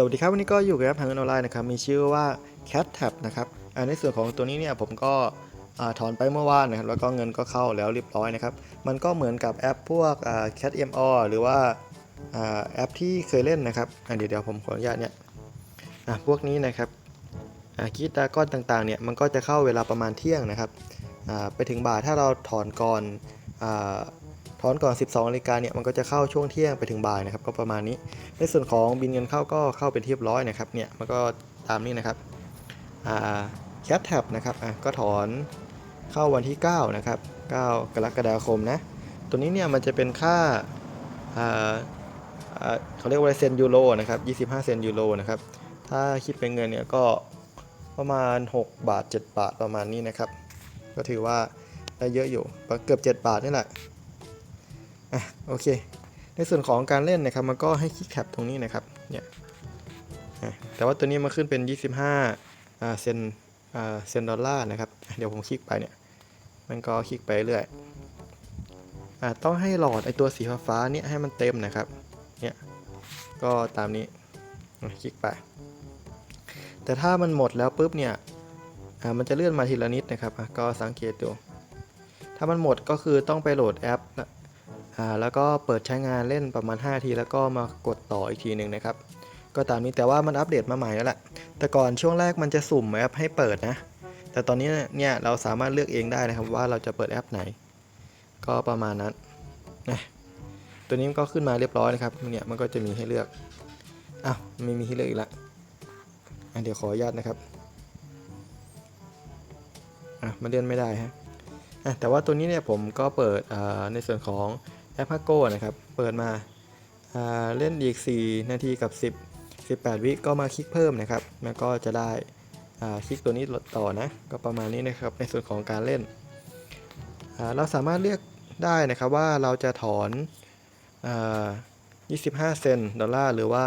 สวัสดีครับวันนี้ก็อยู่กับแอปทางเงินออนไลน์นะครับมีชื่อว่า Cat Tab นะครับในส่วนของตัวนี้เนี่ยผมก็ถอนไปเมื่อวานนะครับแล้วก็เงินก็เข้าแล้วเรียบร้อยนะครับมันก็เหมือนกับแอปพวก Cat MO หรือว่าแอปที่เคยเล่นนะครับเดี๋ยวเดี๋ยวผมขออนุญาตเนี่ยพวกนี้นะครับอ่าคิดดาก้อนต่างๆเนี่ยมันก็จะเข้าเวลาประมาณเที่ยงนะครับไปถึงบ่ายถ้าเราถอนก่อน ถอนก่อน 12นาฬิกาเนี่ยมันก็จะเข้าช่วงเที่ยงไปถึงบ่ายนะครับก็ประมาณนี้ ในส่วนของบินเงินเข้าก็เข้าเป็นที่เรียบร้อยนะครับเนี่ยมันก็ตามนี้นะครับแคทแท็บนะครับอะก็ถอนเข้าวันที่9นะครับ9 กรกฎาคมนะตัวนี้เนี่ยมันจะเป็นค่าอ่าเขาเรียกว่าเซนยูโรนะครับ25 เซนยูโรนะครับถ้าคิดเป็นเงินเนี่ยก็ประมาณ 6 บาท 7 บาทประมาณนี้นะครับ ก็ถือว่าได้เยอะอยู่เกือบ 7 บาทนี่แหละ อะโอเค ในส่วนของการเล่นนะครับมันก็ให้คลิกแคปตรงนี้นะครับเนี่ยแต่ว่าตัวนี้มาขึ้นเป็น 25อ่าเซนเซนดอลลาร์นะครับ เดี๋ยวผมคลิกไปเนี่ย มันก็คลิกไปเรื่อยอต้องให้หลอดไอตัวสีฟ้าเนี่ยให้มันเต็มนะครับ เนี่ย ก็ตามนี้ คลิกไป แต่ถ้ามันหมดแล้วปุ๊บเนี่ยมันจะเลื่อนมาทีละนิดนะครับ ก็สังเกตดู ถ้ามันหมดก็คือต้องไปโหลดแอปนะ แล้วก็เปิดใช้งานเล่นประมาณ 5 ที แล้วก็มากดต่ออีกทีหนึ่งนะครับ ก็ตามนี้แต่ว่ามันอัปเดตมาใหม่แล้วแหละแต่ก่อนช่วงแรกมันจะสุ่มแอปให้เปิดนะ แต่ตอนนี้เนี่ยเราสามารถเลือกเองได้นะครับว่าเราจะเปิดแอปไหน ก็ประมาณนั้นนะตัวนี้ก็ขึ้นมาเรียบร้อยนะครับเนี่ยมันก็จะมีให้เลือกอ้าวไม่มีให้เลือกอีกละอะเดี๋ยวขออนุญาตนะครับอะมันเลื่อนไม่ได้ฮะอะแต่ว่าตัวนี้เนี่ยผมก็เปิดอ่าในส่วนของ แอปฮักโก้นะครับ เปิดมาาเล่นอีก 4 นาทีกับ 10 18 วิก็มาคลิกเพิ่มนะครับ แล้วก็จะได้คลิกตัวนี้ต่อนะ ก็ประมาณนี้นะครับ ในส่วนของการเล่น เราสามารถเลือกได้นะครับว่าเราจะถอนอ25 เซนดอลลาร์หรือว่า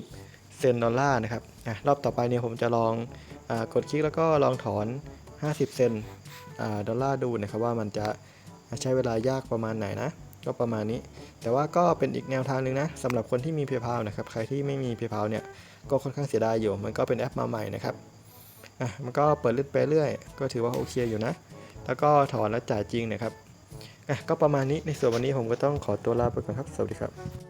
50 เซนดอลลาร์นะครับอรอบต่อไปเนี่ยผมจะลองอกดคลิกแล้วก็ลองถอน 50 เซนดอลลาร์ดูนะครับว่ามันจะใช้เวลายากประมาณไหนนะ ก็ประมาณนี้ แต่ว่าก็เป็นอีกแนวทางหนึ่งนะสำหรับคนที่มี PayPal นะครับใครที่ไม่มี PayPal เนี่ยก็ค่อนข้างเสียดายอยู่ มันก็เป็นแอปมาใหม่นะครับอะมันก็เปิดเล่นไปเรื่อยก็ถือว่าโอเคอยู่นะ แล้วก็ถอนแล้วจ่ายจริงนะครับอะก็ประมาณนี้ในส่วนวันนี้ผมก็ต้องขอตัวลาไปก่อนครับ สวัสดีครับ